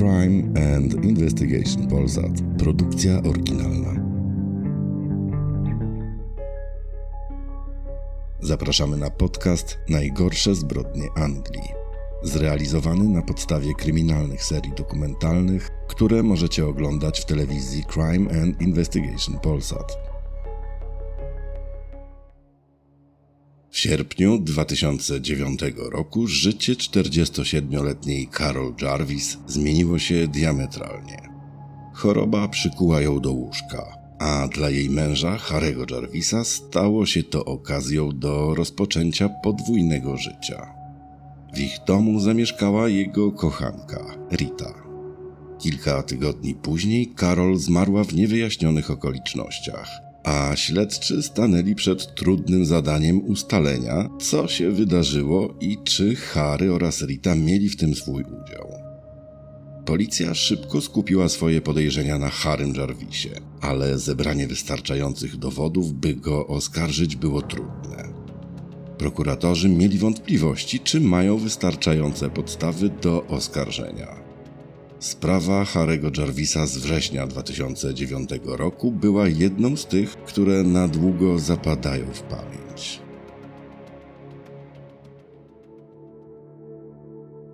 Crime and Investigation Polsat. Produkcja oryginalna. Zapraszamy na podcast Najgorsze zbrodnie Anglii. Zrealizowany na podstawie kryminalnych serii dokumentalnych, które możecie oglądać w telewizji Crime and Investigation Polsat. Sierpniu 2009 roku życie 47-letniej Carol Jarvis zmieniło się diametralnie. Choroba przykuła ją do łóżka, a dla jej męża, Harego Jarvisa, stało się to okazją do rozpoczęcia podwójnego życia. W ich domu zamieszkała jego kochanka, Rita. Kilka tygodni później Karol zmarła w niewyjaśnionych okolicznościach, a śledczy stanęli przed trudnym zadaniem ustalenia, co się wydarzyło i czy Harry oraz Rita mieli w tym swój udział. Policja szybko skupiła swoje podejrzenia na Harrym Jarvisie, ale zebranie wystarczających dowodów, by go oskarżyć, było trudne. Prokuratorzy mieli wątpliwości, czy mają wystarczające podstawy do oskarżenia. Sprawa Harego Jarvisa z września 2009 roku była jedną z tych, które na długo zapadają w pamięć.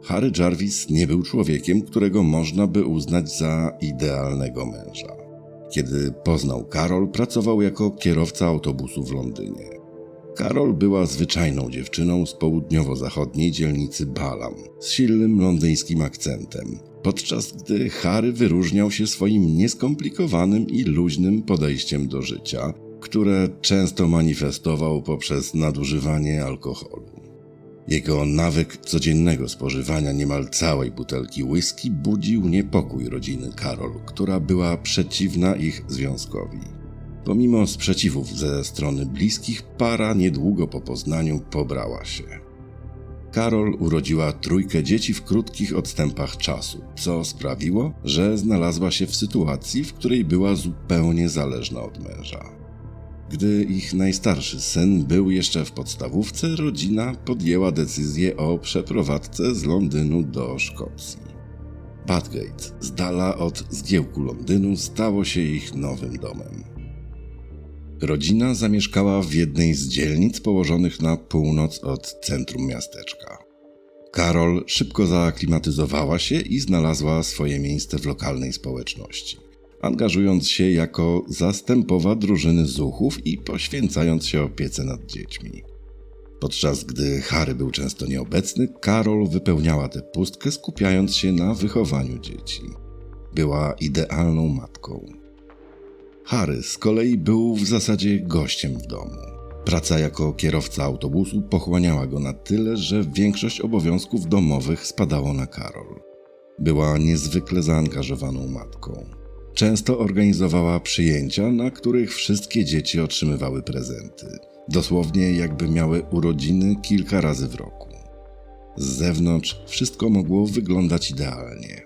Harry Jarvis nie był człowiekiem, którego można by uznać za idealnego męża. Kiedy poznał Karol, pracował jako kierowca autobusu w Londynie. Karol była zwyczajną dziewczyną z południowo-zachodniej dzielnicy Balam, z silnym londyńskim akcentem, podczas gdy Harry wyróżniał się swoim nieskomplikowanym i luźnym podejściem do życia, które często manifestował poprzez nadużywanie alkoholu. Jego nawyk codziennego spożywania niemal całej butelki whisky budził niepokój rodziny Karol, która była przeciwna ich związkowi. Pomimo sprzeciwów ze strony bliskich, para niedługo po poznaniu pobrała się. Karol urodziła trójkę dzieci w krótkich odstępach czasu, co sprawiło, że znalazła się w sytuacji, w której była zupełnie zależna od męża. Gdy ich najstarszy syn był jeszcze w podstawówce, rodzina podjęła decyzję o przeprowadzce z Londynu do Szkocji. Badgate, z dala od zgiełku Londynu, stało się ich nowym domem. Rodzina zamieszkała w jednej z dzielnic położonych na północ od centrum miasteczka. Karol szybko zaaklimatyzowała się i znalazła swoje miejsce w lokalnej społeczności, angażując się jako zastępowa drużyny zuchów i poświęcając się opiece nad dziećmi. Podczas gdy Harry był często nieobecny, Karol wypełniała tę pustkę, skupiając się na wychowaniu dzieci. Była idealną matką. Harry z kolei był w zasadzie gościem w domu. Praca jako kierowca autobusu pochłaniała go na tyle, że większość obowiązków domowych spadało na Karol. Była niezwykle zaangażowaną matką. Często organizowała przyjęcia, na których wszystkie dzieci otrzymywały prezenty. Dosłownie jakby miały urodziny kilka razy w roku. Z zewnątrz wszystko mogło wyglądać idealnie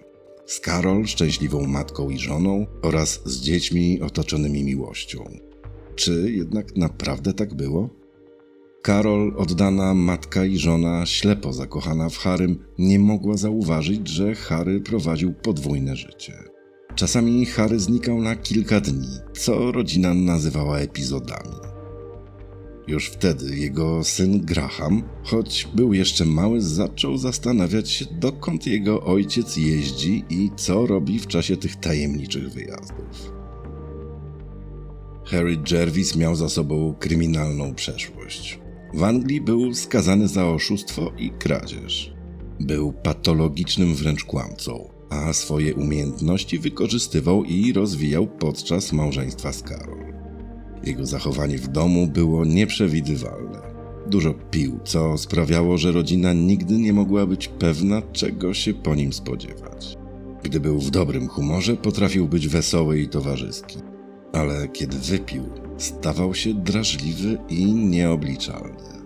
z Karol, szczęśliwą matką i żoną, oraz z dziećmi otoczonymi miłością. Czy jednak naprawdę tak było? Karol, oddana matka i żona, ślepo zakochana w Harym, nie mogła zauważyć, że Harry prowadził podwójne życie. Czasami Harry znikał na kilka dni, co rodzina nazywała epizodami. Już wtedy jego syn Graham, choć był jeszcze mały, zaczął zastanawiać się, dokąd jego ojciec jeździ i co robi w czasie tych tajemniczych wyjazdów. Harry Jervis miał za sobą kryminalną przeszłość. W Anglii był skazany za oszustwo i kradzież. Był patologicznym wręcz kłamcą, a swoje umiejętności wykorzystywał i rozwijał podczas małżeństwa z Karol. Jego zachowanie w domu było nieprzewidywalne. Dużo pił, co sprawiało, że rodzina nigdy nie mogła być pewna, czego się po nim spodziewać. Gdy był w dobrym humorze, potrafił być wesoły i towarzyski. Ale kiedy wypił, stawał się drażliwy i nieobliczalny.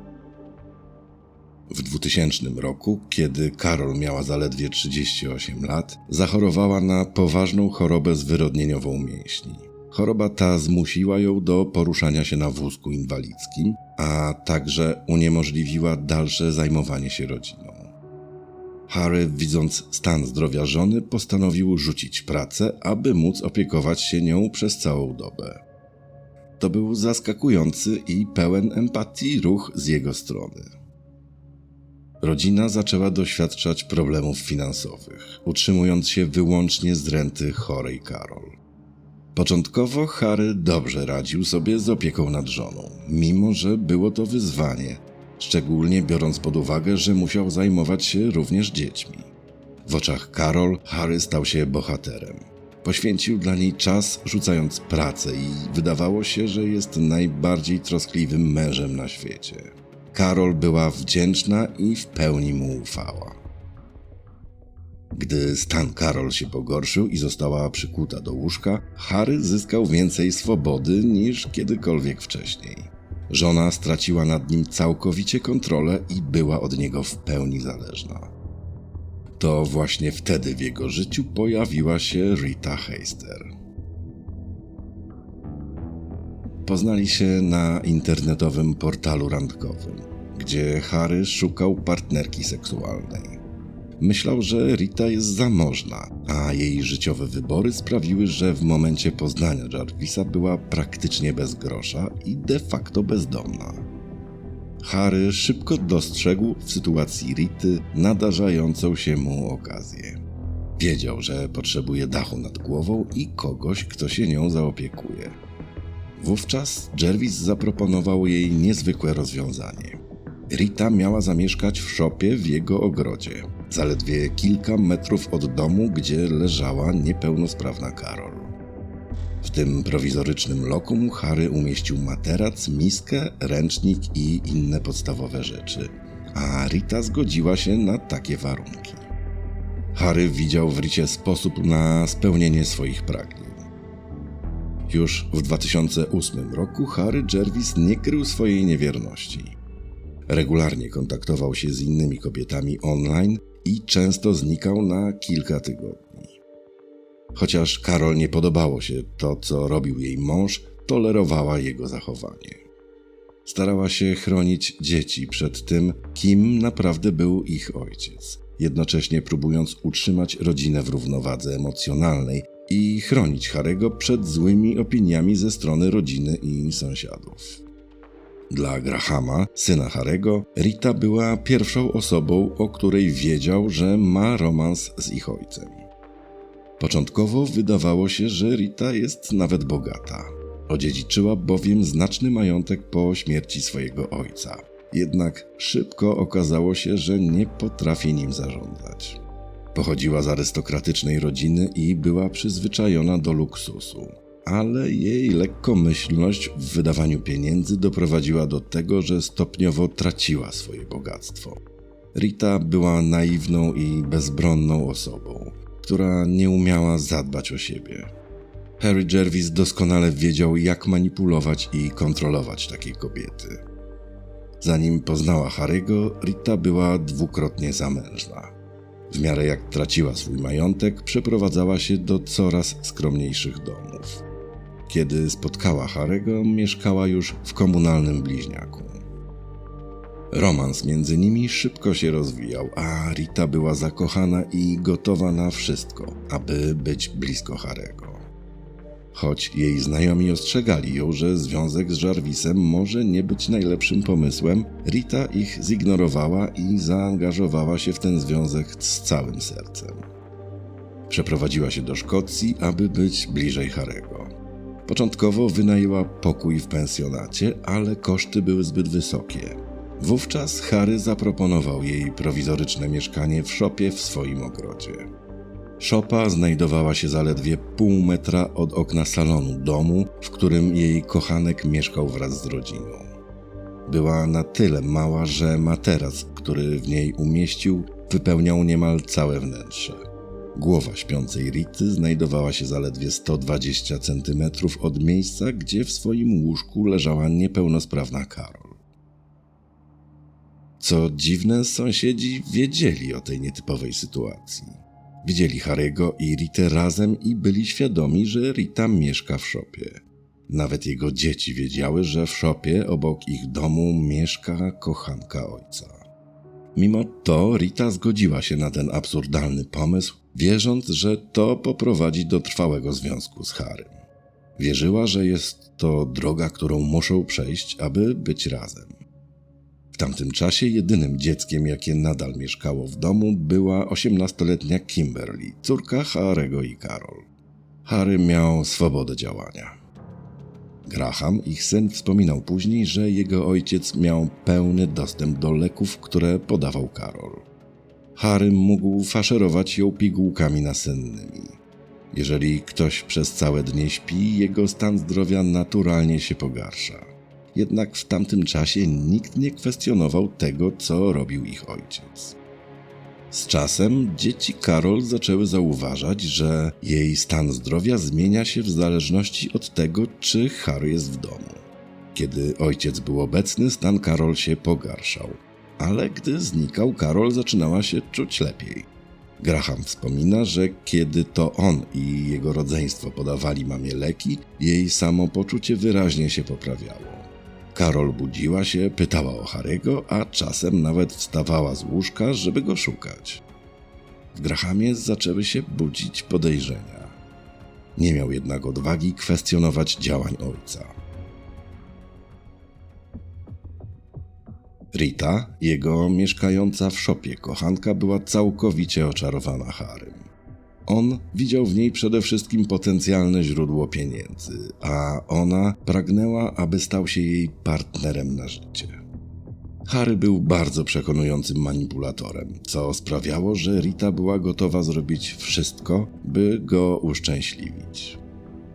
W 2000 roku, kiedy Karol miała zaledwie 38 lat, zachorowała na poważną chorobę zwyrodnieniową mięśni. Choroba ta zmusiła ją do poruszania się na wózku inwalidzkim, a także uniemożliwiła dalsze zajmowanie się rodziną. Harry, widząc stan zdrowia żony, postanowił rzucić pracę, aby móc opiekować się nią przez całą dobę. To był zaskakujący i pełen empatii ruch z jego strony. Rodzina zaczęła doświadczać problemów finansowych, utrzymując się wyłącznie z renty chorej Karol. Początkowo Harry dobrze radził sobie z opieką nad żoną, mimo że było to wyzwanie, szczególnie biorąc pod uwagę, że musiał zajmować się również dziećmi. W oczach Karol Harry stał się bohaterem. Poświęcił dla niej czas, rzucając pracę, i wydawało się, że jest najbardziej troskliwym mężem na świecie. Karol była wdzięczna i w pełni mu ufała. Gdy stan Karol się pogorszył i została przykuta do łóżka, Harry zyskał więcej swobody niż kiedykolwiek wcześniej. Żona straciła nad nim całkowicie kontrolę i była od niego w pełni zależna. To właśnie wtedy w jego życiu pojawiła się Rita Heister. Poznali się na internetowym portalu randkowym, gdzie Harry szukał partnerki seksualnej. Myślał, że Rita jest zamożna, a jej życiowe wybory sprawiły, że w momencie poznania Jarvisa była praktycznie bez grosza i de facto bezdomna. Harry szybko dostrzegł w sytuacji Rity nadarzającą się mu okazję. Wiedział, że potrzebuje dachu nad głową i kogoś, kto się nią zaopiekuje. Wówczas Jervis zaproponował jej niezwykłe rozwiązanie. Rita miała zamieszkać w szopie w jego ogrodzie, zaledwie kilka metrów od domu, gdzie leżała niepełnosprawna Karol. W tym prowizorycznym lokum Harry umieścił materac, miskę, ręcznik i inne podstawowe rzeczy, a Rita zgodziła się na takie warunki. Harry widział w Ricie sposób na spełnienie swoich pragnień. Już w 2008 roku Harry Jervis nie krył swojej niewierności. Regularnie kontaktował się z innymi kobietami online i często znikał na kilka tygodni. Chociaż Karol nie podobało się to, co robił jej mąż, tolerowała jego zachowanie. Starała się chronić dzieci przed tym, kim naprawdę był ich ojciec, jednocześnie próbując utrzymać rodzinę w równowadze emocjonalnej i chronić Harego przed złymi opiniami ze strony rodziny i sąsiadów. Dla Grahama, syna Harego, Rita była pierwszą osobą, o której wiedział, że ma romans z ich ojcem. Początkowo wydawało się, że Rita jest nawet bogata. Odziedziczyła bowiem znaczny majątek po śmierci swojego ojca. Jednak szybko okazało się, że nie potrafi nim zarządzać. Pochodziła z arystokratycznej rodziny i była przyzwyczajona do luksusu ale jej lekkomyślność w wydawaniu pieniędzy doprowadziła do tego, że stopniowo traciła swoje bogactwo. Rita była naiwną i bezbronną osobą, która nie umiała zadbać o siebie. Harry Jervis doskonale wiedział, jak manipulować i kontrolować takie kobiety. Zanim poznała Harry'ego, Rita była dwukrotnie zamężna. W miarę jak traciła swój majątek, przeprowadzała się do coraz skromniejszych domów. Kiedy spotkała Harego, mieszkała już w komunalnym bliźniaku. Romans między nimi szybko się rozwijał, a Rita była zakochana i gotowa na wszystko, aby być blisko Harego. Choć jej znajomi ostrzegali ją, że związek z Jarvisem może nie być najlepszym pomysłem, Rita ich zignorowała i zaangażowała się w ten związek z całym sercem. Przeprowadziła się do Szkocji, aby być bliżej Harego. Początkowo wynajęła pokój w pensjonacie, ale koszty były zbyt wysokie. Wówczas Harry zaproponował jej prowizoryczne mieszkanie w szopie w swoim ogrodzie. Szopa znajdowała się zaledwie pół metra od okna salonu domu, w którym jej kochanek mieszkał wraz z rodziną. Była na tyle mała, że materac, który w niej umieścił, wypełniał niemal całe wnętrze. Głowa śpiącej Rity znajdowała się zaledwie 120 cm od miejsca, gdzie w swoim łóżku leżała niepełnosprawna Karol. Co dziwne, sąsiedzi wiedzieli o tej nietypowej sytuacji. Widzieli Harego i Ritę razem i byli świadomi, że Rita mieszka w szopie. Nawet jego dzieci wiedziały, że w szopie obok ich domu mieszka kochanka ojca. Mimo to Rita zgodziła się na ten absurdalny pomysł, wierząc, że to poprowadzi do trwałego związku z Harrym. Wierzyła, że jest to droga, którą muszą przejść, aby być razem. W tamtym czasie jedynym dzieckiem, jakie nadal mieszkało w domu, była 18-letnia Kimberly, córka Harego i Carol. Harry miał swobodę działania. Graham, ich syn, wspominał później, że jego ojciec miał pełny dostęp do leków, które podawał Karol. Harry mógł faszerować ją pigułkami nasennymi. Jeżeli ktoś przez całe dnie śpi, jego stan zdrowia naturalnie się pogarsza. Jednak w tamtym czasie nikt nie kwestionował tego, co robił ich ojciec. Z czasem dzieci Karol zaczęły zauważać, że jej stan zdrowia zmienia się w zależności od tego, czy Harry jest w domu. Kiedy ojciec był obecny, stan Karol się pogarszał, ale gdy znikał, Karol zaczynała się czuć lepiej. Graham wspomina, że kiedy to on i jego rodzeństwo podawali mamie leki, jej samopoczucie wyraźnie się poprawiało. Karol budziła się, pytała o Harego, a czasem nawet wstawała z łóżka, żeby go szukać. W Grahamie zaczęły się budzić podejrzenia. Nie miał jednak odwagi kwestionować działań ojca. Rita, jego mieszkająca w szopie kochanka, była całkowicie oczarowana Harym. On widział w niej przede wszystkim potencjalne źródło pieniędzy, a ona pragnęła, aby stał się jej partnerem na życie. Harry był bardzo przekonującym manipulatorem, co sprawiało, że Rita była gotowa zrobić wszystko, by go uszczęśliwić.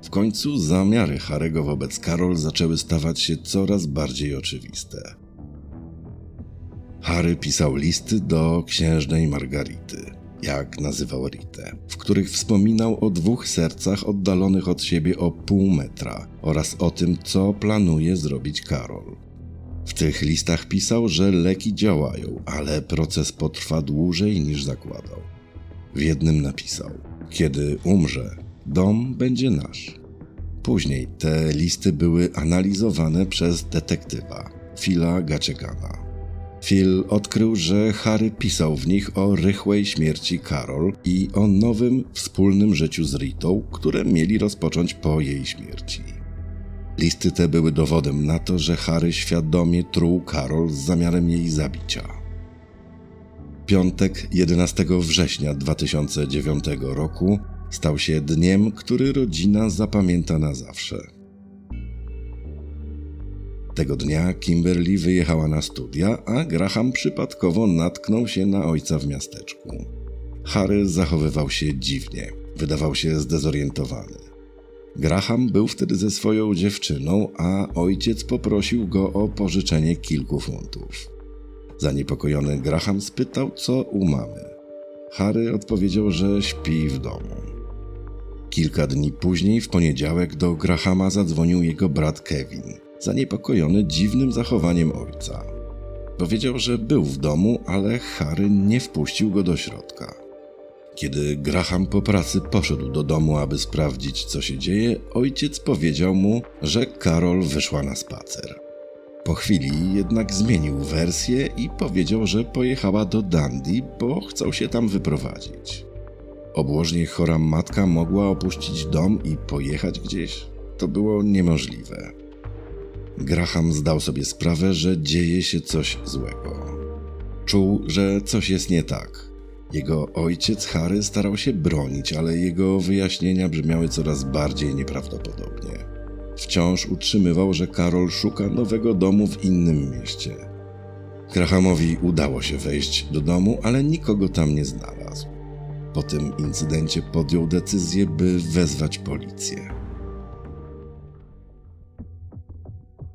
W końcu zamiary Harego wobec Karol zaczęły stawać się coraz bardziej oczywiste. Harry pisał listy do księżnej Margarity jak nazywał Ritę, w których wspominał o dwóch sercach oddalonych od siebie o pół metra oraz o tym, co planuje zrobić Karol. W tych listach pisał, że leki działają, ale proces potrwa dłużej niż zakładał. W jednym napisał: Kiedy umrze, dom będzie nasz. Później te listy były analizowane przez detektywa Phila Gaczekana. Phil odkrył, że Harry pisał w nich o rychłej śmierci Carol i o nowym, wspólnym życiu z Ritą, które mieli rozpocząć po jej śmierci. Listy te były dowodem na to, że Harry świadomie truł Carol z zamiarem jej zabicia. Piątek 11 września 2009 roku stał się dniem, który rodzina zapamięta na zawsze. Tego dnia Kimberly wyjechała na studia, a Graham przypadkowo natknął się na ojca w miasteczku. Harry zachowywał się dziwnie, wydawał się zdezorientowany. Graham był wtedy ze swoją dziewczyną, a ojciec poprosił go o pożyczenie kilku funtów. Zaniepokojony Graham spytał, co u mamy. Harry odpowiedział, że śpi w domu. Kilka dni później, w poniedziałek, do Grahama zadzwonił jego brat Kevin zaniepokojony dziwnym zachowaniem ojca. Powiedział, że był w domu, ale Harry nie wpuścił go do środka. Kiedy Graham po pracy poszedł do domu, aby sprawdzić, co się dzieje, ojciec powiedział mu, że Karol wyszła na spacer. Po chwili jednak zmienił wersję i powiedział, że pojechała do Dundee, bo chcą się tam wyprowadzić. Obłożnie chora matka mogła opuścić dom i pojechać gdzieś? To było niemożliwe. Graham zdał sobie sprawę, że dzieje się coś złego. Czuł, że coś jest nie tak. Jego ojciec Harry starał się bronić, ale jego wyjaśnienia brzmiały coraz bardziej nieprawdopodobnie. Wciąż utrzymywał, że Karol szuka nowego domu w innym mieście. Grahamowi udało się wejść do domu, ale nikogo tam nie znalazł. Po tym incydencie podjął decyzję, by wezwać policję.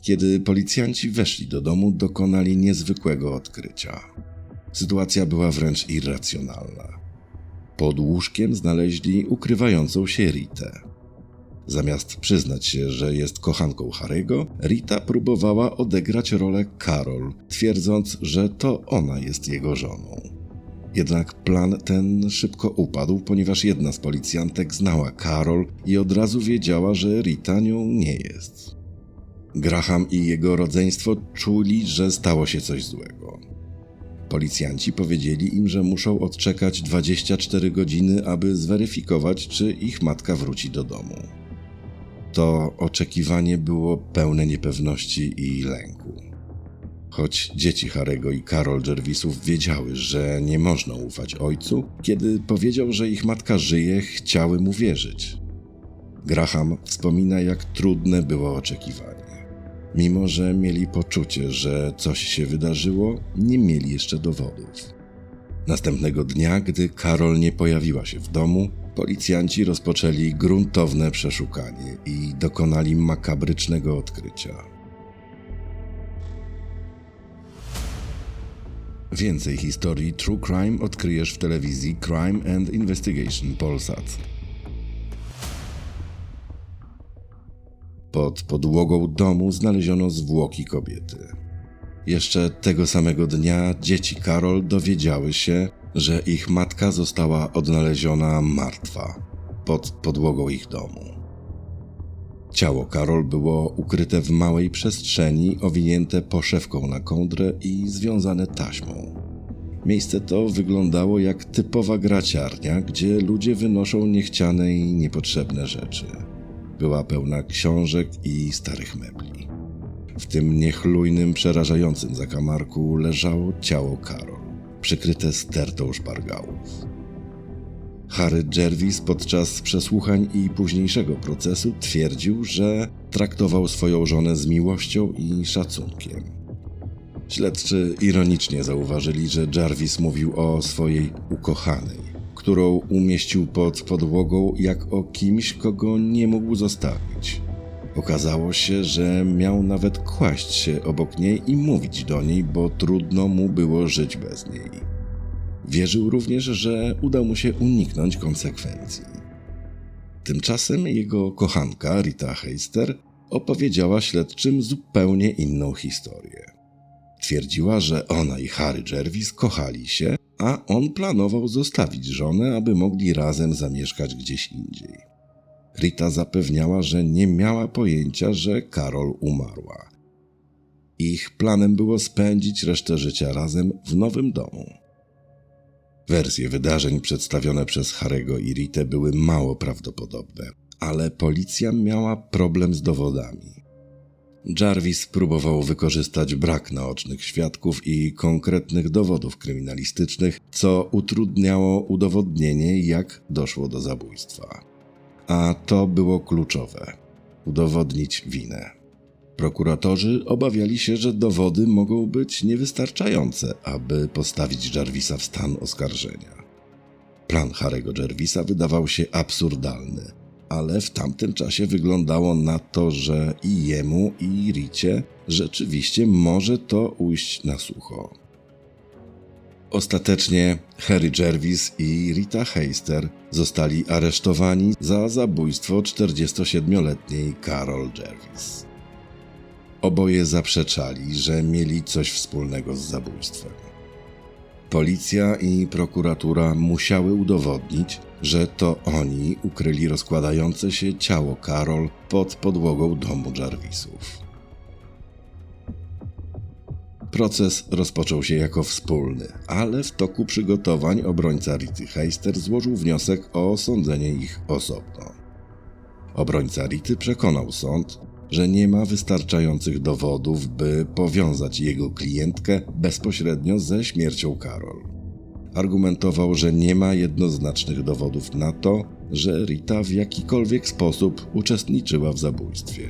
Kiedy policjanci weszli do domu, dokonali niezwykłego odkrycia. Sytuacja była wręcz irracjonalna. Pod łóżkiem znaleźli ukrywającą się Ritę. Zamiast przyznać się, że jest kochanką Harego, Rita próbowała odegrać rolę Karol, twierdząc, że to ona jest jego żoną. Jednak plan ten szybko upadł, ponieważ jedna z policjantek znała Karol i od razu wiedziała, że Rita nią nie jest. Graham i jego rodzeństwo czuli, że stało się coś złego. Policjanci powiedzieli im, że muszą odczekać 24 godziny, aby zweryfikować, czy ich matka wróci do domu. To oczekiwanie było pełne niepewności i lęku. Choć dzieci Harego i Karol Jervisów wiedziały, że nie można ufać ojcu, kiedy powiedział, że ich matka żyje, chciały mu wierzyć. Graham wspomina, jak trudne było oczekiwanie. Mimo, że mieli poczucie, że coś się wydarzyło, nie mieli jeszcze dowodów. Następnego dnia, gdy Karol nie pojawiła się w domu, policjanci rozpoczęli gruntowne przeszukanie i dokonali makabrycznego odkrycia. Więcej historii True Crime odkryjesz w telewizji Crime and Investigation Polsat. Pod podłogą domu znaleziono zwłoki kobiety. Jeszcze tego samego dnia dzieci Karol dowiedziały się, że ich matka została odnaleziona martwa pod podłogą ich domu. Ciało Karol było ukryte w małej przestrzeni, owinięte poszewką na kołdrę i związane taśmą. Miejsce to wyglądało jak typowa graciarnia, gdzie ludzie wynoszą niechciane i niepotrzebne rzeczy. Była pełna książek i starych mebli. W tym niechlujnym, przerażającym zakamarku leżało ciało Karol, przykryte stertą szpargałów. Harry Jervis podczas przesłuchań i późniejszego procesu twierdził, że traktował swoją żonę z miłością i szacunkiem. Śledczy ironicznie zauważyli, że Jarvis mówił o swojej ukochanej, którą umieścił pod podłogą jak o kimś, kogo nie mógł zostawić. Okazało się, że miał nawet kłaść się obok niej i mówić do niej, bo trudno mu było żyć bez niej. Wierzył również, że uda mu się uniknąć konsekwencji. Tymczasem jego kochanka, Rita Heister, opowiedziała śledczym zupełnie inną historię. Twierdziła, że ona i Harry Jervis kochali się, a on planował zostawić żonę, aby mogli razem zamieszkać gdzieś indziej. Rita zapewniała, że nie miała pojęcia, że Karol umarła. Ich planem było spędzić resztę życia razem w nowym domu. Wersje wydarzeń przedstawione przez Harego i Ritę były mało prawdopodobne, ale policja miała problem z dowodami. Jarvis próbował wykorzystać brak naocznych świadków i konkretnych dowodów kryminalistycznych, co utrudniało udowodnienie, jak doszło do zabójstwa. A to było kluczowe udowodnić winę. Prokuratorzy obawiali się, że dowody mogą być niewystarczające, aby postawić Jarvisa w stan oskarżenia. Plan Harego Jarvisa wydawał się absurdalny, ale w tamtym czasie wyglądało na to, że i jemu, i Ricie rzeczywiście może to ujść na sucho. Ostatecznie Harry Jervis i Rita Heister zostali aresztowani za zabójstwo 47-letniej Carol Jervis. Oboje zaprzeczali, że mieli coś wspólnego z zabójstwem. Policja i prokuratura musiały udowodnić, że to oni ukryli rozkładające się ciało Karol pod podłogą domu Jarvisów. Proces rozpoczął się jako wspólny, ale w toku przygotowań obrońca Rity Heister złożył wniosek o osądzenie ich osobno. Obrońca Rity przekonał sąd, że nie ma wystarczających dowodów, by powiązać jego klientkę bezpośrednio ze śmiercią Karol. Argumentował, że nie ma jednoznacznych dowodów na to, że Rita w jakikolwiek sposób uczestniczyła w zabójstwie.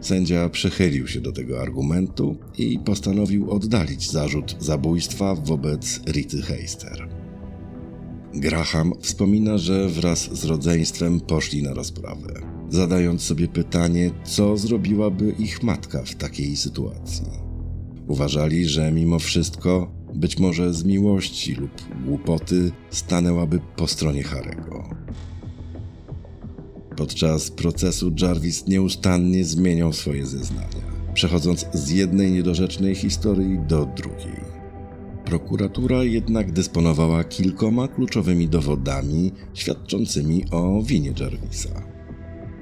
Sędzia przychylił się do tego argumentu i postanowił oddalić zarzut zabójstwa wobec Rity Heister. Graham wspomina, że wraz z rodzeństwem poszli na rozprawę zadając sobie pytanie, co zrobiłaby ich matka w takiej sytuacji. Uważali, że mimo wszystko, być może z miłości lub głupoty, stanęłaby po stronie Harego. Podczas procesu Jarvis nieustannie zmieniał swoje zeznania, przechodząc z jednej niedorzecznej historii do drugiej. Prokuratura jednak dysponowała kilkoma kluczowymi dowodami świadczącymi o winie Jarvisa.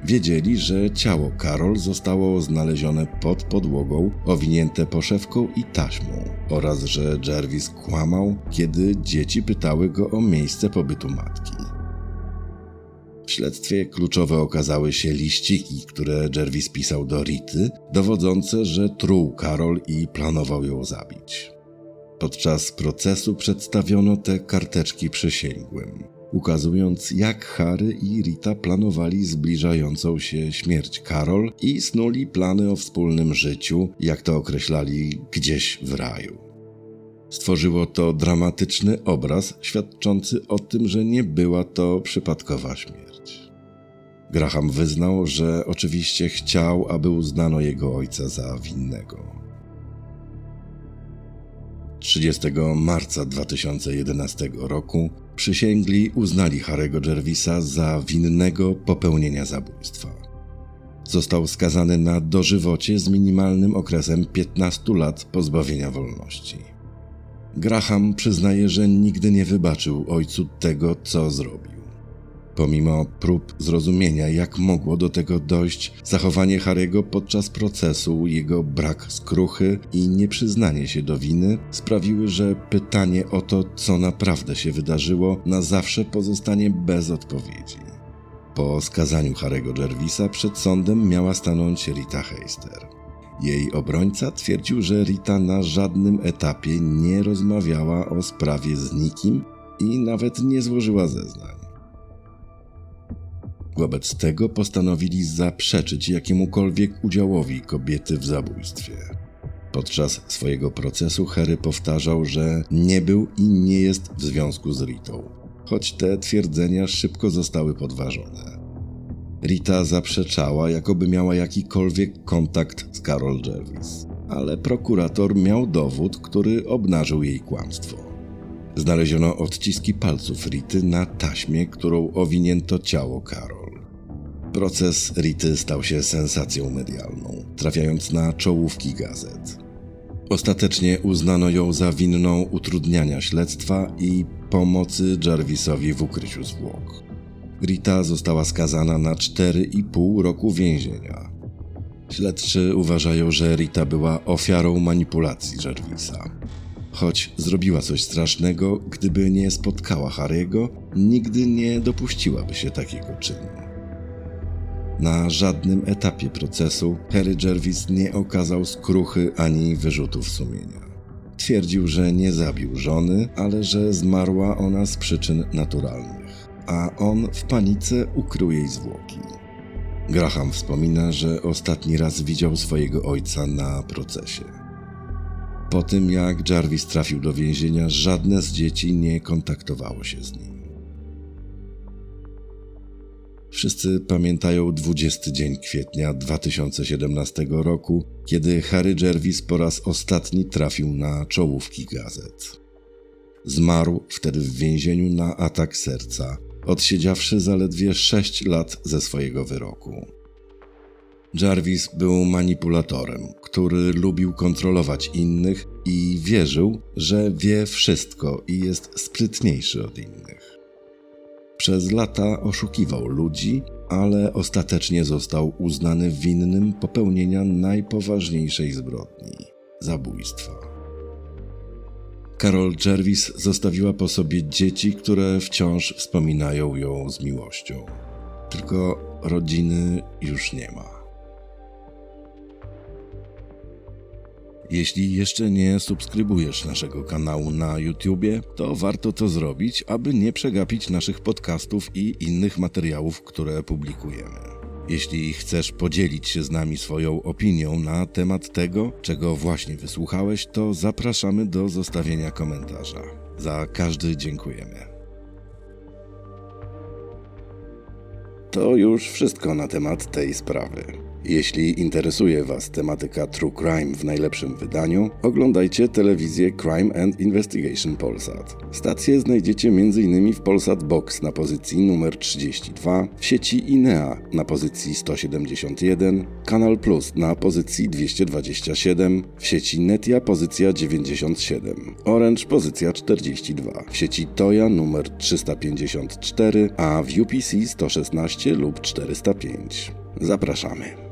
Wiedzieli, że ciało Karol zostało znalezione pod podłogą, owinięte poszewką i taśmą, oraz że Jervis kłamał, kiedy dzieci pytały go o miejsce pobytu matki. W śledztwie kluczowe okazały się liściki, które Jervis pisał do Rity, dowodzące, że truł Karol i planował ją zabić. Podczas procesu przedstawiono te karteczki przysięgłym, ukazując jak Harry i Rita planowali zbliżającą się śmierć Karol i snuli plany o wspólnym życiu, jak to określali, gdzieś w raju. Stworzyło to dramatyczny obraz świadczący o tym, że nie była to przypadkowa śmierć. Graham wyznał, że oczywiście chciał, aby uznano jego ojca za winnego. 30 marca 2011 roku przysięgli uznali Harego Jervisa za winnego popełnienia zabójstwa. Został skazany na dożywocie z minimalnym okresem 15 lat pozbawienia wolności. Graham przyznaje, że nigdy nie wybaczył ojcu tego, co zrobił. Pomimo prób zrozumienia, jak mogło do tego dojść, zachowanie Harego podczas procesu, jego brak skruchy i nieprzyznanie się do winy sprawiły, że pytanie o to, co naprawdę się wydarzyło, na zawsze pozostanie bez odpowiedzi. Po skazaniu Harego Jervisa przed sądem miała stanąć Rita Heister. Jej obrońca twierdził, że Rita na żadnym etapie nie rozmawiała o sprawie z nikim i nawet nie złożyła zeznań. Wobec tego postanowili zaprzeczyć jakiemukolwiek udziałowi kobiety w zabójstwie. Podczas swojego procesu Harry powtarzał, że nie był i nie jest w związku z Ritą, choć te twierdzenia szybko zostały podważone. Rita zaprzeczała, jakoby miała jakikolwiek kontakt z Carol Jervis, ale prokurator miał dowód, który obnażył jej kłamstwo. Znaleziono odciski palców Rity na taśmie, którą owinięto ciało Carol. Proces Rity stał się sensacją medialną, trafiając na czołówki gazet. Ostatecznie uznano ją za winną utrudniania śledztwa i pomocy Jarvisowi w ukryciu zwłok. Rita została skazana na 4,5 roku więzienia. Śledczy uważają, że Rita była ofiarą manipulacji Jarvisa. Choć zrobiła coś strasznego, gdyby nie spotkała Harry'ego, nigdy nie dopuściłaby się takiego czynu. Na żadnym etapie procesu Harry Jervis nie okazał skruchy ani wyrzutów sumienia. Twierdził, że nie zabił żony, ale że zmarła ona z przyczyn naturalnych, a on w panice ukrył jej zwłoki. Graham wspomina, że ostatni raz widział swojego ojca na procesie. Po tym jak Jarvis trafił do więzienia, żadne z dzieci nie kontaktowało się z nim. Wszyscy pamiętają 20 dzień kwietnia 2017 roku, kiedy Harry Jervis po raz ostatni trafił na czołówki gazet. Zmarł wtedy w więzieniu na atak serca, odsiedziawszy zaledwie 6 lat ze swojego wyroku. Jarvis był manipulatorem, który lubił kontrolować innych i wierzył, że wie wszystko i jest sprytniejszy od innych. Przez lata oszukiwał ludzi, ale ostatecznie został uznany winnym popełnienia najpoważniejszej zbrodni zabójstwa. Carol Jervis zostawiła po sobie dzieci, które wciąż wspominają ją z miłością. Tylko rodziny już nie ma. Jeśli jeszcze nie subskrybujesz naszego kanału na YouTubie, to warto to zrobić, aby nie przegapić naszych podcastów i innych materiałów, które publikujemy. Jeśli chcesz podzielić się z nami swoją opinią na temat tego, czego właśnie wysłuchałeś, to zapraszamy do zostawienia komentarza. Za każdy dziękujemy. To już wszystko na temat tej sprawy. Jeśli interesuje Was tematyka True Crime w najlepszym wydaniu, oglądajcie telewizję Crime and Investigation Polsat. Stację znajdziecie m.in. w Polsat Box na pozycji numer 32, w sieci INEA na pozycji 171, Kanal Plus na pozycji 227, w sieci Netia pozycja 97, Orange pozycja 42, w sieci Toya numer 354, a w UPC 116 lub 405. Zapraszamy.